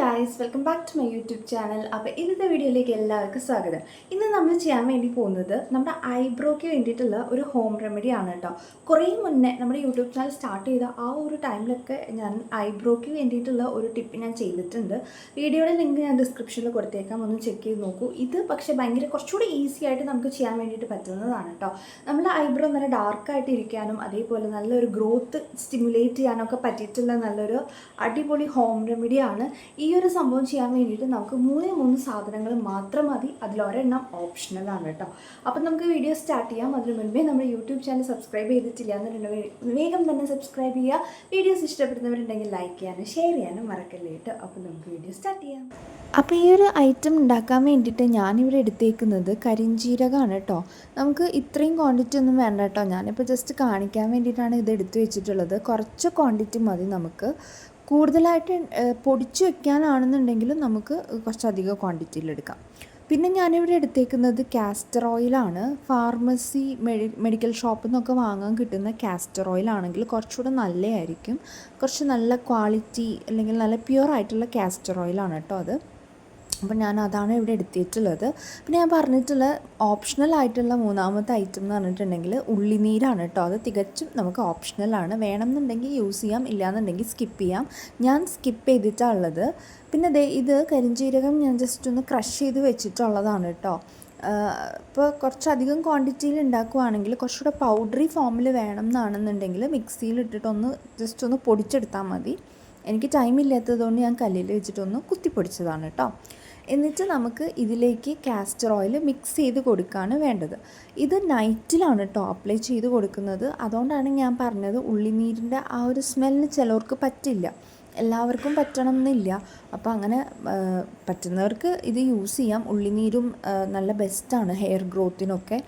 Guys welcome back to my YouTube channel അപ്പോൾ ഇന്നത്തെ വീഡിയോയിലേക്ക് എല്ലാവർക്കും സ്വാഗതം. ഇന്ന് നമ്മൾ ചെയ്യാൻ വേണ്ടി പോകുന്നത് നമ്മുടെ ഐബ്രോയ്ക്ക് വേണ്ടിയിട്ടുള്ള ഒരു ഹോം റെമഡി ആണ് കേട്ടോ കുറേ മുന്നേ നമ്മുടെ യൂട്യൂബ് ചാനൽ സ്റ്റാർട്ട് ചെയ്ത ആ ഒരു ടൈമിലൊക്കെ ഞാൻ ഐബ്രോയ്ക്ക് വേണ്ടിയിട്ടുള്ള ഒരു ടിപ്പ് ഞാൻ ചെയ്തിട്ടുണ്ട്. വീഡിയോയുടെ ലിങ്ക് ഞാൻ ഡിസ്ക്രിപ്ഷനിൽ കൊടുത്തേക്കാം. ഒന്ന് ചെക്ക് ചെയ്ത് നോക്കൂ. ഇത് പക്ഷേ ഭയങ്കര കുറച്ചുകൂടി ഈസി ആയിട്ട് നമുക്ക് ചെയ്യാൻ വേണ്ടിയിട്ട് പറ്റുന്നതാണ് കേട്ടോ നമ്മുടെ ഐബ്രോ നല്ല ഡാർക്കായിട്ട് ഇരിക്കാനും അതേപോലെ നല്ലൊരു ഗ്രോത്ത് സ്റ്റിമുലേറ്റ് ചെയ്യാനൊക്കെ പറ്റിയിട്ടുള്ള നല്ലൊരു അടിപൊളി ഹോം റെമഡിയാണ് ഈ ഒരു സംഭവം ചെയ്യാൻ വേണ്ടിയിട്ട് നമുക്ക് മൂന്നേ മൂന്ന് സാധനങ്ങൾ മാത്രം മതി. അതിലൊരെണ്ണം ഓപ്ഷണലാണ് കേട്ടോ. അപ്പം നമുക്ക് വീഡിയോ സ്റ്റാർട്ട് ചെയ്യാം. അതിന് മുൻപേ നമ്മുടെ യൂട്യൂബ് ചാനൽ സബ്സ്ക്രൈബ് ചെയ്തിട്ടില്ല എന്നുണ്ടെങ്കിൽ വേഗം തന്നെ സബ്സ്ക്രൈബ് ചെയ്യുക. വീഡിയോസ് ഇഷ്ടപ്പെടുന്നവരുണ്ടെങ്കിൽ ലൈക്ക് ചെയ്യാനും ഷെയർ ചെയ്യാനും മറക്കല്ലേ കേട്ടോ. അപ്പം നമുക്ക് വീഡിയോ സ്റ്റാർട്ട് ചെയ്യാം. അപ്പോൾ ഈ ഒരു ഐറ്റം ഉണ്ടാക്കാൻ വേണ്ടിയിട്ട് ഞാനിവിടെ എടുത്തേക്കുന്നത് കരിഞ്ചീരകമാണ് കേട്ടോ. നമുക്ക് ഇത്രയും ക്വാണ്ടിറ്റി ഒന്നും വേണ്ട കേട്ടോ. ഞാനിപ്പോൾ ജസ്റ്റ് കാണിക്കാൻ വേണ്ടിയിട്ടാണ് ഇത് എടുത്തു വെച്ചിട്ടുള്ളത്. കുറച്ച് ക്വാണ്ടിറ്റി മതി നമുക്ക്. കൂടുതലായിട്ട് പൊടിച്ച് വെക്കാനാണെന്നുണ്ടെങ്കിലും നമുക്ക് കുറച്ചധികം ക്വാണ്ടിറ്റിയിൽ എടുക്കാം. പിന്നെ ഞാനിവിടെ എടുത്തേക്കുന്നത് കാസ്റ്റർ ഓയിലാണ് ഫാർമസി മെഡി മെഡിക്കൽ ഷോപ്പിൽ നിന്നൊക്കെ വാങ്ങാൻ കിട്ടുന്ന കാസ്റ്റർ ഓയിലാണെങ്കിൽ കുറച്ചുകൂടെ നല്ലതായിരിക്കും കുറച്ച് നല്ല ക്വാളിറ്റി അല്ലെങ്കിൽ നല്ല പ്യുവർ ആയിട്ടുള്ള കാസ്റ്റർ ഓയിലാണ് കേട്ടോ അത്. അപ്പോൾ ഞാൻ അതാണ് ഇവിടെ എടുത്തിട്ടുള്ളത്. പിന്നെ ഞാൻ പറഞ്ഞിട്ടുള്ള ഓപ്ഷണൽ ആയിട്ടുള്ള മൂന്നാമത്തെ ഐറ്റം എന്ന് പറഞ്ഞിട്ടുണ്ടെങ്കിൽ ഉള്ളിനീരാണ് കേട്ടോ. അത് തികച്ചും നമുക്ക് ഓപ്ഷണലാണ് വേണമെന്നുണ്ടെങ്കിൽ യൂസ് ചെയ്യാം ഇല്ലയെന്നുണ്ടെങ്കിൽ സ്കിപ്പ് ചെയ്യാം. ഞാൻ സ്കിപ്പ് ചെയ്തിട്ടാണ് ഉള്ളത്. പിന്നെ ദേ ഇത് കരിഞ്ജീരകം ഞാൻ ജസ്റ്റ് ഒന്ന് ക്രഷ് ചെയ്ത് വെച്ചിട്ടുള്ളതാണ് കേട്ടോ. ഇപ്പോൾ കുറച്ചധികം ക്വാണ്ടിറ്റിയിൽ ഉണ്ടാക്കുവാണെങ്കിൽ കുറച്ചുകൂടെ പൗഡറി ഫോമിൽ വേണം എന്നാണെന്നുണ്ടെങ്കിൽ മിക്സിയിൽ ഇട്ടിട്ടൊന്ന് ജസ്റ്റ് ഒന്ന് പൊടിച്ചെടുത്താൽ മതി. എനിക്ക് ടൈം ഇല്ലാത്തതുകൊണ്ട് ഞാൻ കല്ലിൽ വെച്ചിട്ടൊന്ന് കുത്തിപ്പൊടിച്ചതാണ് കേട്ടോ എന്നിട്ട് നമുക്ക് ഇതിലേക്ക് കാസ്റ്റർ ഓയിൽ മിക്സ് ചെയ്ത് കൊടുക്കുകയാണ് വേണ്ടത്. ഇത് നൈറ്റിലാണ് കേട്ടോ അപ്ലൈ ചെയ്ത് കൊടുക്കുന്നത്. അതുകൊണ്ടാണ് ഞാൻ പറഞ്ഞത് ഉള്ളിനീരിന്റെ ആ ഒരു സ്മെല്ലിന് ചിലവർക്ക് പറ്റില്ല. എല്ലാവർക്കും പറ്റണം എന്നില്ല അപ്പോൾ അങ്ങനെ പറ്റുന്നവർക്ക് ഇത് യൂസ് ചെയ്യാം. ഉള്ളിനീരും നല്ല ബെസ്റ്റാണ് ഹെയർ ഗ്രോത്തിനൊക്കെ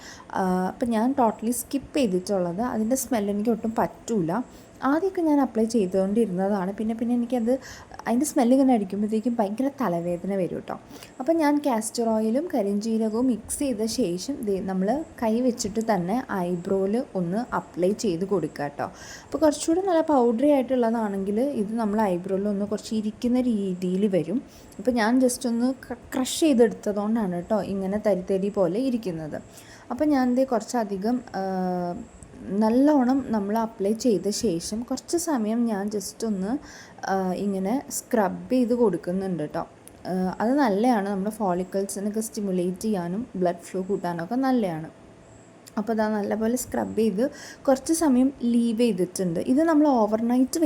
അപ്പം ഞാൻ ടോട്ടലി സ്കിപ്പ് ചെയ്തിട്ടുള്ളത്. അതിന്റെ സ്മെല്ല് എനിക്ക് ഒട്ടും പറ്റൂല. ആദ്യമൊക്കെ ഞാൻ അപ്ലൈ ചെയ്തുകൊണ്ടിരുന്നതാണ്. പിന്നെ പിന്നെ എനിക്കത് അതിന്റെ സ്മെല്ല് ഇങ്ങനെ അടിക്കുമ്പോഴത്തേക്കും ഭയങ്കര തലവേദന വരും കേട്ടോ. അപ്പോൾ ഞാൻ കാസ്റ്റർ ഓയിലും കരിഞ്ജീരകവും മിക്സ് ചെയ്ത ശേഷം നമ്മൾ കൈ വെച്ചിട്ട് തന്നെ ഐബ്രോയിൽ ഒന്ന് അപ്ലൈ ചെയ്ത് കൊടുക്കുക കേട്ടോ. അപ്പോൾ കുറച്ചുകൂടെ നല്ല പൗഡറി ആയിട്ടുള്ളതാണെങ്കിൽ ഇത് നമ്മൾ ഐബ്രോയിൽ ഒന്ന് കുറച്ച് ഇരിക്കുന്ന രീതിയിൽ വരും. അപ്പോൾ ഞാൻ ജസ്റ്റ് ഒന്ന് ക്രഷ് ചെയ്തെടുത്തതുകൊണ്ടാണ് കേട്ടോ ഇങ്ങനെ തരിതരി പോലെ ഇരിക്കുന്നത്. അപ്പോൾ ഞാൻ ഇത് കുറച്ചധികം നല്ലോണം നമ്മൾ അപ്ലൈ ചെയ്ത ശേഷം കുറച്ച് സമയം ഞാൻ ജസ്റ്റ് ഒന്ന് ഇങ്ങനെ സ്ക്രബ് ചെയ്ത് കൊടുക്കുന്നുണ്ട് കേട്ടോ അത് നല്ലതാണ് നമ്മുടെ ഫോളിക്കിൾസിനൊക്കെ സ്റ്റിമുലേറ്റ് ചെയ്യാനും ബ്ലഡ് ഫ്ലോ കൂട്ടാനൊക്കെ നല്ലതാണ് അപ്പോൾ അതാ നല്ലപോലെ സ്ക്രബ് ചെയ്ത് കുറച്ച് സമയം ലീവ് ചെയ്തിട്ടുണ്ട്. ഇത് നമ്മൾ ഓവർനൈറ്റ്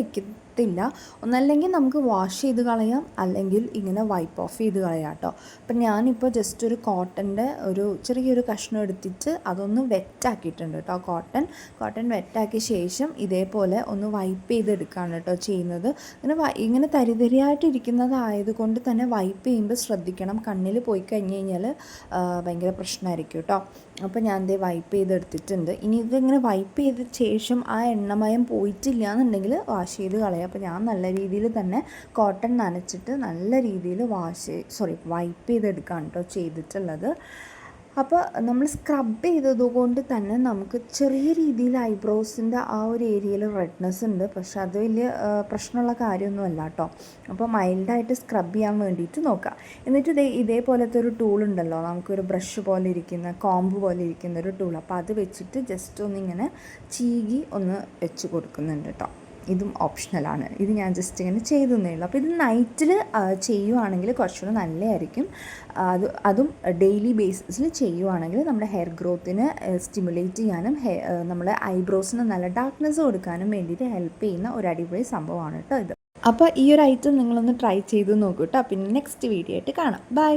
വെക്കത്തില്ല ഒന്നല്ലെങ്കിൽ നമുക്ക് വാഷ് ചെയ്ത് കളയാം. അല്ലെങ്കിൽ ഇങ്ങനെ വൈപ്പ് ഓഫ് ചെയ്ത് കളയാം കേട്ടോ അപ്പം ഞാനിപ്പോൾ ജസ്റ്റ് ഒരു കോട്ടന്റെ ഒരു ചെറിയൊരു കഷ്ണം എടുത്തിട്ട് അതൊന്ന് വെറ്റാക്കിയിട്ടുണ്ട് കേട്ടോ കോട്ടൺ കോട്ടൺ വെറ്റാക്കിയ ശേഷം ഇതേപോലെ ഒന്ന് വൈപ്പ് ചെയ്തെടുക്കുകയാണ് കേട്ടോ ചെയ്യുന്നത്. ഇങ്ങനെ ഇങ്ങനെ തരിതരിയായിട്ടിരിക്കുന്നതായത് കൊണ്ട് തന്നെ വൈപ്പ് ചെയ്യുമ്പോൾ ശ്രദ്ധിക്കണം. കണ്ണിൽ പോയി കഴിഞ്ഞ് കഴിഞ്ഞാൽ ഭയങ്കര പ്രശ്നമായിരിക്കും കേട്ടോ അപ്പോൾ ഞാൻ ദേ വൈപ്പ് ചെയ്തെടുത്തിട്ടുണ്ട്. ഇനി ഇതിങ്ങനെ വൈപ്പ് ചെയ്ത ശേഷം ആ എണ്ണമയം പോയിട്ടില്ല എന്നുണ്ടെങ്കിൽ വാഷ് ചെയ്ത് കളയാം. അപ്പോൾ ഞാൻ നല്ല രീതിയിൽ തന്നെ കോട്ടൺ നനച്ചിട്ട് നല്ല രീതിയിൽ വാഷ് സോറി വൈപ്പ് ചെയ്തെടുക്കുകയാണ് കേട്ടോ ചെയ്തിട്ടുള്ളത്. അപ്പോൾ നമ്മൾ സ്ക്രബ് ചെയ്തതുകൊണ്ട് തന്നെ നമുക്ക് ചെറിയ രീതിയിൽ ഐബ്രോസിന്റെ ആ ഒരു ഏരിയയിൽ റെഡ്നെസ് ഉണ്ട്. പക്ഷെ അത് വലിയ പ്രശ്നമുള്ള കാര്യമൊന്നുമല്ല കേട്ടോ. അപ്പോൾ മൈൽഡായിട്ട് സ്ക്രബ് ചെയ്യാൻ വേണ്ടിയിട്ട് നോക്കാം. എന്നിട്ട് ഇതേ ഇതേപോലത്തെ ഒരു ടൂൾ ഉണ്ടല്ലോ. നമുക്കൊരു ബ്രഷ് പോലെ ഇരിക്കുന്ന കോമ്പ് പോലെ ഇരിക്കുന്ന ഒരു ടൂൾ അപ്പോൾ അത് വെച്ചിട്ട് ജസ്റ്റ് ഒന്നിങ്ങനെ ചീകി ഒന്ന് വെച്ച് കൊടുക്കുന്നുണ്ട് കേട്ടോ. ഇതും ഓപ്ഷണലാണ്. ഇത് ഞാൻ ജസ്റ്റ് ഇങ്ങനെ ചെയ്തേ ഉള്ളൂ. അപ്പോൾ ഇത് നൈറ്റിൽ ചെയ്യുവാണെങ്കിൽ കുറച്ചുകൂടെ നല്ലതായിരിക്കും. അത് അതും ഡെയിലി ബേസിസിൽ ചെയ്യുവാണെങ്കിൽ നമ്മുടെ ഹെയർ ഗ്രോത്തിന് സ്റ്റിമുലേറ്റ് ചെയ്യാനും ഹെയർ നമ്മുടെ ഐബ്രോസിന് നല്ല ഡാർക്ക്നെസ് കൊടുക്കാനും വേണ്ടിയിട്ട് ഹെൽപ്പ് ചെയ്യുന്ന ഒരു അടിപൊളി സംഭവമാണ് കേട്ടോ ഇത്. അപ്പോൾ ഈ ഒരു ഐറ്റം നിങ്ങളൊന്ന് ട്രൈ ചെയ്ത് നോക്കൂ കേട്ടോ. പിന്നെ നെക്സ്റ്റ് വീഡിയോ ആയിട്ട് കാണാം. ബൈ